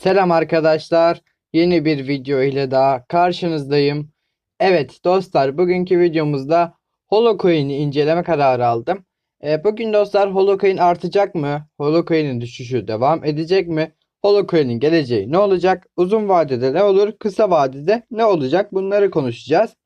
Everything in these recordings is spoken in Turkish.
Selam arkadaşlar. Yeni bir video ile daha karşınızdayım. Evet dostlar bugünkü videomuzda Holocoin'i inceleme kararı aldım. Ee, bugün dostlar Holocoin artacak mı? Holocoin'in düşüşü devam edecek mi? Holocoin'in geleceği ne olacak? Uzun vadede ne olur? Kısa vadede ne olacak? Bunları konuşacağız.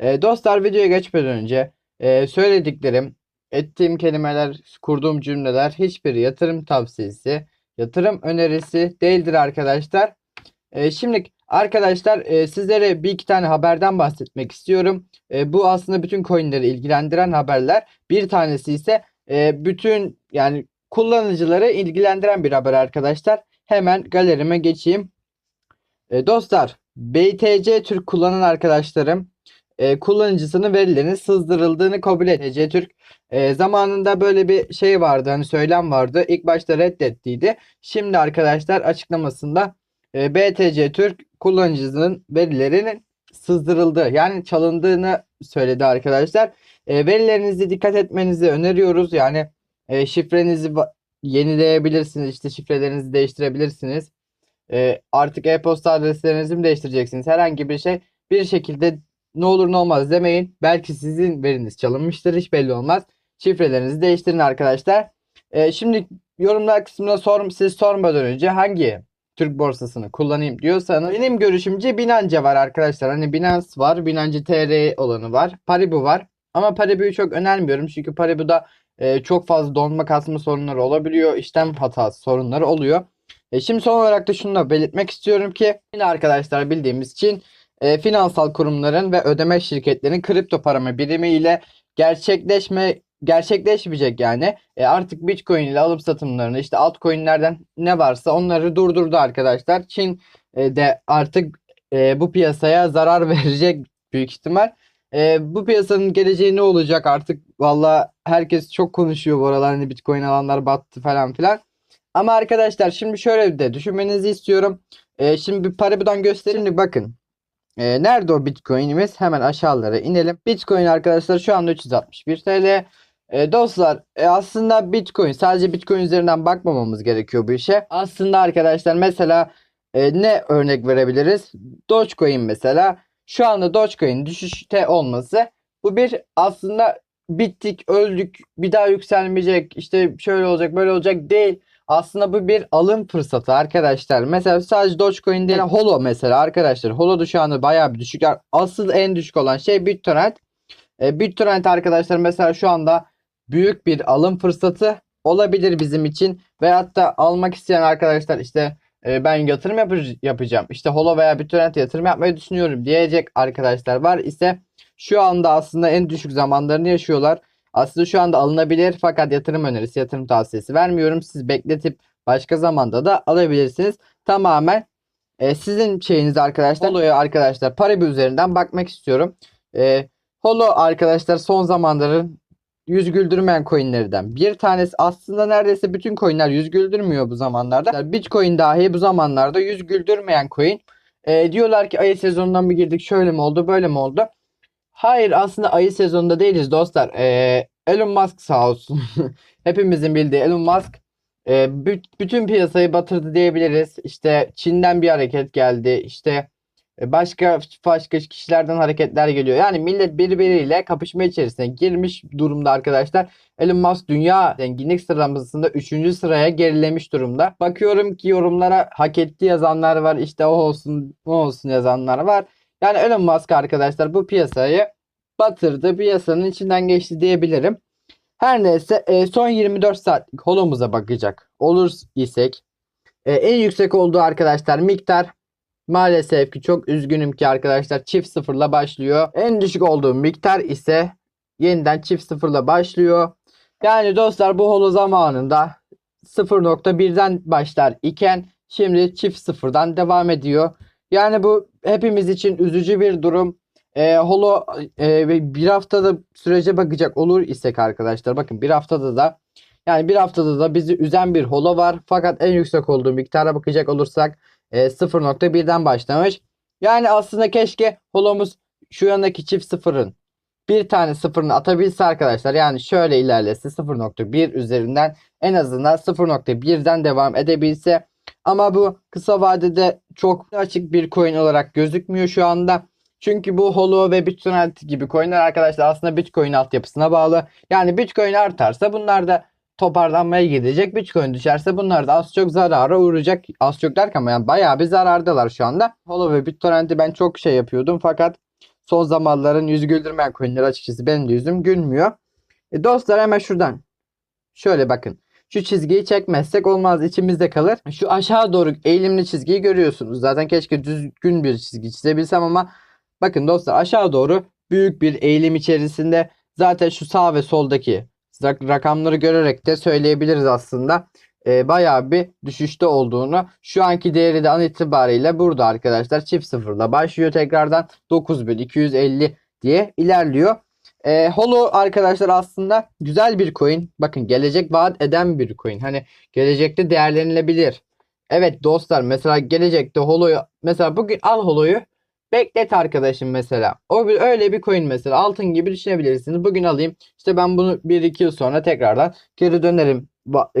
Ee, dostlar videoya geçmeden önce e, söylediklerim, ettiğim kelimeler, kurduğum cümleler hiçbir yatırım tavsiyesi yatırım önerisi değildir arkadaşlar. Ee, şimdi arkadaşlar e, sizlere bir iki tane haberden bahsetmek istiyorum. E, bu aslında bütün coinleri ilgilendiren haberler. Bir tanesi ise e, bütün yani kullanıcıları ilgilendiren bir haber arkadaşlar. Hemen galerime geçeyim. E, dostlar BTC Türk kullanan arkadaşlarım e, kullanıcısının verilerinin sızdırıldığını kabul edecek Türk e, zamanında böyle bir şey vardı hani söylem vardı. İlk başta reddettiydi. Şimdi arkadaşlar açıklamasında e, BTC Türk kullanıcısının verilerinin sızdırıldığı yani çalındığını söyledi arkadaşlar. E, verilerinizi dikkat etmenizi öneriyoruz. Yani e, şifrenizi yenileyebilirsiniz. işte şifrelerinizi değiştirebilirsiniz. E, artık e-posta adreslerinizi mi değiştireceksiniz? Herhangi bir şey bir şekilde ne olur ne olmaz demeyin. Belki sizin veriniz çalınmıştır hiç belli olmaz. Şifrelerinizi değiştirin arkadaşlar. Ee, şimdi yorumlar kısmına sor, siz sormadan önce hangi Türk borsasını kullanayım diyorsanız benim görüşümce Binance var arkadaşlar. Hani Binance var, Binance TR olanı var, Paribu var. Ama Paribu'yu çok önermiyorum çünkü Paribu'da e, çok fazla donma kasma sorunları olabiliyor. işlem hatası sorunları oluyor. E, şimdi son olarak da şunu da belirtmek istiyorum ki yine arkadaşlar bildiğimiz için e, finansal kurumların ve ödeme şirketlerinin kripto para birimi ile gerçekleşme gerçekleşmeyecek yani. E, artık Bitcoin ile alım satımlarını işte altcoin'lerden ne varsa onları durdurdu arkadaşlar. Çin e, de artık e, bu piyasaya zarar verecek büyük ihtimal. E, bu piyasanın geleceği ne olacak artık valla herkes çok konuşuyor bu aralar hani Bitcoin alanlar battı falan filan. Ama arkadaşlar şimdi şöyle de düşünmenizi istiyorum. E, şimdi bir Paribu'dan göstereyim. Şimdi bakın. E, nerede o Bitcoin'imiz? Hemen aşağılara inelim. Bitcoin arkadaşlar şu anda 361 TL. E, dostlar e, aslında Bitcoin sadece Bitcoin üzerinden bakmamamız gerekiyor bu işe. Aslında arkadaşlar mesela e, ne örnek verebiliriz? Dogecoin mesela. Şu anda Dogecoin düşüşte olması bu bir aslında bittik, öldük, bir daha yükselmeyecek, işte şöyle olacak, böyle olacak değil. Aslında bu bir alım fırsatı arkadaşlar. Mesela sadece Dogecoin değil. Holo mesela arkadaşlar. Holo da şu anda bayağı bir düşük. Asıl en düşük olan şey BitTorrent. E, BitTorrent arkadaşlar mesela şu anda büyük bir alım fırsatı olabilir bizim için. Veyahut da almak isteyen arkadaşlar işte e, ben yatırım yapı- yapacağım. İşte Holo veya BitTorrent'e yatırım yapmayı düşünüyorum diyecek arkadaşlar var ise şu anda aslında en düşük zamanlarını yaşıyorlar. Aslında şu anda alınabilir fakat yatırım önerisi, yatırım tavsiyesi vermiyorum. Siz bekletip başka zamanda da alabilirsiniz. Tamamen e, sizin şeyiniz arkadaşlar. Holo'ya arkadaşlar Paribu üzerinden bakmak istiyorum. E, Holo arkadaşlar son zamanların yüz güldürmeyen coinlerden bir tanesi. Aslında neredeyse bütün coinler yüz güldürmüyor bu zamanlarda. Bitcoin dahi bu zamanlarda yüz güldürmeyen coin. E, diyorlar ki ayı sezonundan mı girdik şöyle mi oldu böyle mi oldu? Hayır aslında ayı sezonunda değiliz dostlar. Ee, Elon Musk sağ olsun. Hepimizin bildiği Elon Musk e, bü- bütün piyasayı batırdı diyebiliriz. İşte Çin'den bir hareket geldi. İşte e, başka başka kişilerden hareketler geliyor. Yani millet birbiriyle kapışma içerisine girmiş durumda arkadaşlar. Elon Musk dünya zenginlik sıralamasında 3. sıraya gerilemiş durumda. Bakıyorum ki yorumlara hak etti yazanlar var. İşte o olsun bu olsun yazanlar var. Yani Elon Musk arkadaşlar bu piyasayı batırdı. Piyasanın içinden geçti diyebilirim. Her neyse e, son 24 saatlik holomuza bakacak olur isek e, en yüksek olduğu arkadaşlar miktar maalesef ki çok üzgünüm ki arkadaşlar çift sıfırla başlıyor. En düşük olduğu miktar ise yeniden çift sıfırla başlıyor. Yani dostlar bu holo zamanında 0.1'den başlar iken şimdi çift sıfırdan devam ediyor. Yani bu hepimiz için üzücü bir durum. E, Holo e, ve bir haftada sürece bakacak olur isek arkadaşlar bakın bir haftada da yani bir haftada da bizi üzen bir holo var. Fakat en yüksek olduğu miktara bakacak olursak e, 0.1'den başlamış. Yani aslında keşke holomuz şu yanındaki çift sıfırın bir tane sıfırını atabilse arkadaşlar. Yani şöyle ilerlese 0.1 üzerinden en azından 0.1'den devam edebilse Ama bu kısa vadede çok açık bir coin olarak gözükmüyor şu anda. Çünkü bu Holo ve Bitcoin gibi coinler arkadaşlar aslında Bitcoin altyapısına bağlı. Yani Bitcoin artarsa bunlar da toparlanmaya gidecek. Bitcoin düşerse bunlar da az çok zarara uğrayacak. Az çok derken yani bayağı bir zarardalar şu anda. Holo ve BitTorrent'i ben çok şey yapıyordum fakat son zamanların yüz güldürmeyen coinler açıkçası benim de yüzüm gülmüyor. E dostlar hemen şuradan. Şöyle bakın. Şu çizgiyi çekmezsek olmaz içimizde kalır. Şu aşağı doğru eğilimli çizgiyi görüyorsunuz. Zaten keşke düzgün bir çizgi çizebilsem ama bakın dostlar aşağı doğru büyük bir eğilim içerisinde zaten şu sağ ve soldaki rak- rakamları görerek de söyleyebiliriz aslında. E, bayağı bir düşüşte olduğunu. Şu anki değeri de an itibariyle burada arkadaşlar çift sıfırla başlıyor tekrardan 9250 diye ilerliyor. E, Holo arkadaşlar aslında güzel bir coin. Bakın gelecek vaat eden bir coin. Hani gelecekte değerlenilebilir. Evet dostlar mesela gelecekte Holo'yu mesela bugün al Holo'yu beklet arkadaşım mesela. O bir, öyle bir coin mesela altın gibi düşünebilirsiniz. Bugün alayım işte ben bunu 1-2 yıl sonra tekrardan geri dönerim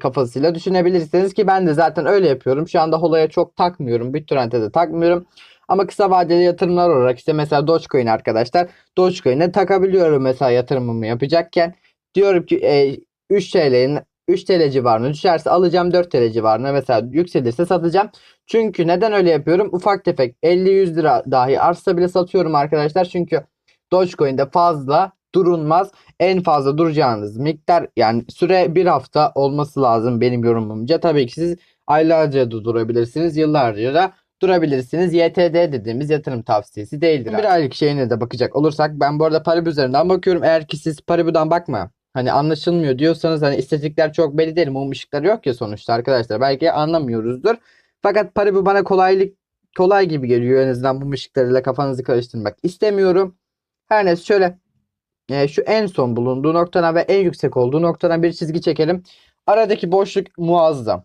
kafasıyla düşünebilirsiniz ki ben de zaten öyle yapıyorum. Şu anda Holo'ya çok takmıyorum. BitTorrent'e de takmıyorum. Ama kısa vadeli yatırımlar olarak işte mesela Dogecoin arkadaşlar. Dogecoin'e takabiliyorum mesela yatırımımı yapacakken. Diyorum ki e, 3 TL'nin 3 TL civarına düşerse alacağım 4 TL civarına mesela yükselirse satacağım. Çünkü neden öyle yapıyorum? Ufak tefek 50-100 lira dahi artsa bile satıyorum arkadaşlar. Çünkü Dogecoin'de fazla durulmaz. En fazla duracağınız miktar yani süre bir hafta olması lazım benim yorumumca. Tabii ki siz aylarca da durabilirsiniz. Yıllarca da durabilirsiniz. YTD dediğimiz yatırım tavsiyesi değildir. Bir aylık şeyine de bakacak olursak ben bu arada Paribu üzerinden bakıyorum. Eğer ki siz Paribu'dan bakma hani anlaşılmıyor diyorsanız hani istatistikler çok belli değil. Mum ışıkları yok ya sonuçta arkadaşlar. Belki anlamıyoruzdur. Fakat Paribu bana kolaylık kolay gibi geliyor en azından bu ışıklarıyla kafanızı karıştırmak istemiyorum. Her neyse şöyle e, şu en son bulunduğu noktadan ve en yüksek olduğu noktadan bir çizgi çekelim. Aradaki boşluk muazzam.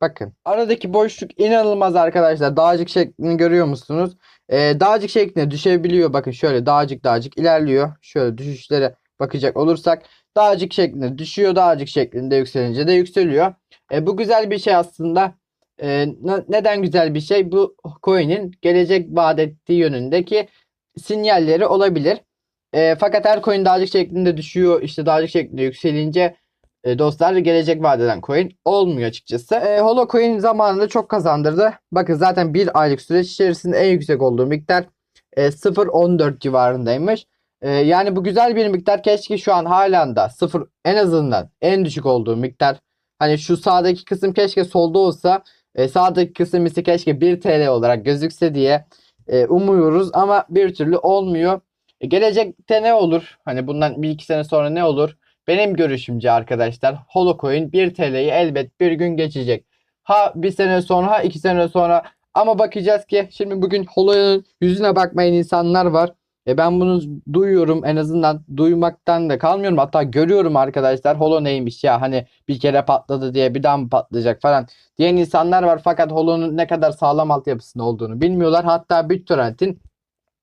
Bakın aradaki boşluk inanılmaz arkadaşlar. Dağcık şeklini görüyor musunuz? Ee, dağcık şeklinde düşebiliyor. Bakın şöyle dağcık dağcık ilerliyor. Şöyle düşüşlere bakacak olursak dağcık şeklinde düşüyor. Dağcık şeklinde yükselince de yükseliyor. E, bu güzel bir şey aslında. E, ne- neden güzel bir şey? Bu coin'in gelecek vaat ettiği yönündeki sinyalleri olabilir. E, fakat her coin dağcık şeklinde düşüyor. işte dağcık şeklinde yükselince e, dostlar gelecek vadeden coin olmuyor açıkçası. E, Holo coin zamanında çok kazandırdı. Bakın zaten bir aylık süreç içerisinde en yüksek olduğu miktar e, 0.14 civarındaymış. E, yani bu güzel bir miktar. Keşke şu an halen da 0 en azından en düşük olduğu miktar. Hani şu sağdaki kısım keşke solda olsa. E, sağdaki kısım ise keşke 1 TL olarak gözükse diye e, umuyoruz ama bir türlü olmuyor. E, gelecekte ne olur? Hani bundan bir iki sene sonra ne olur? Benim görüşümce arkadaşlar Holocoin 1 TL'yi elbet bir gün geçecek. Ha bir sene sonra ha iki sene sonra ama bakacağız ki şimdi bugün Holo'nun yüzüne bakmayan insanlar var. E ben bunu duyuyorum en azından duymaktan da kalmıyorum. Hatta görüyorum arkadaşlar Holo neymiş ya hani bir kere patladı diye bir daha mı patlayacak falan diyen insanlar var. Fakat Holo'nun ne kadar sağlam altyapısında olduğunu bilmiyorlar. Hatta BitTorrent'in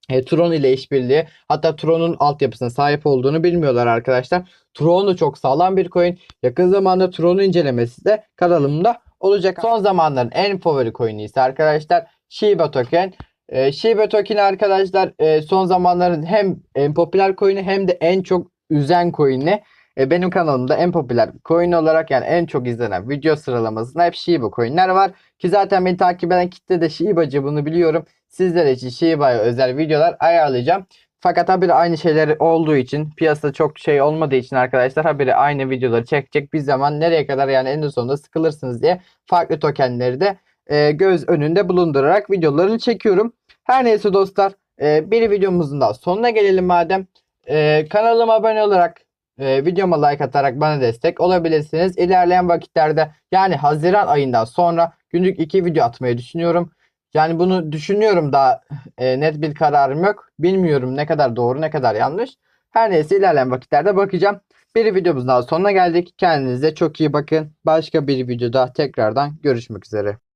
e, Tron ile işbirliği hatta Tron'un altyapısına sahip olduğunu bilmiyorlar arkadaşlar. Tron da çok sağlam bir coin. Yakın zamanda Tron'u incelemesi de kanalımda olacak. Son zamanların en favori coin'i ise arkadaşlar Shiba Token. E, Shiba Token arkadaşlar e, son zamanların hem en popüler coin'i hem de en çok üzen coin'i. E, benim kanalımda en popüler coin olarak yani en çok izlenen video sıralamasında hep Shiba coin'ler var. Ki zaten beni takip eden kitle de Shiba'cı bunu biliyorum. Sizler için Shiba'ya özel videolar ayarlayacağım. Fakat habire aynı şeyler olduğu için piyasada çok şey olmadığı için arkadaşlar habire aynı videoları çekecek bir zaman nereye kadar yani en sonunda sıkılırsınız diye farklı tokenleri de e, göz önünde bulundurarak videolarını çekiyorum. Her neyse dostlar e, bir videomuzun daha sonuna gelelim madem. E, kanalıma abone olarak e, videoma like atarak bana destek olabilirsiniz. İlerleyen vakitlerde yani Haziran ayından sonra günlük iki video atmayı düşünüyorum. Yani bunu düşünüyorum daha e, net bir kararım yok. Bilmiyorum ne kadar doğru ne kadar yanlış. Her neyse ilerleyen vakitlerde bakacağım. Bir videomuzun daha sonuna geldik. Kendinize çok iyi bakın. Başka bir videoda tekrardan görüşmek üzere.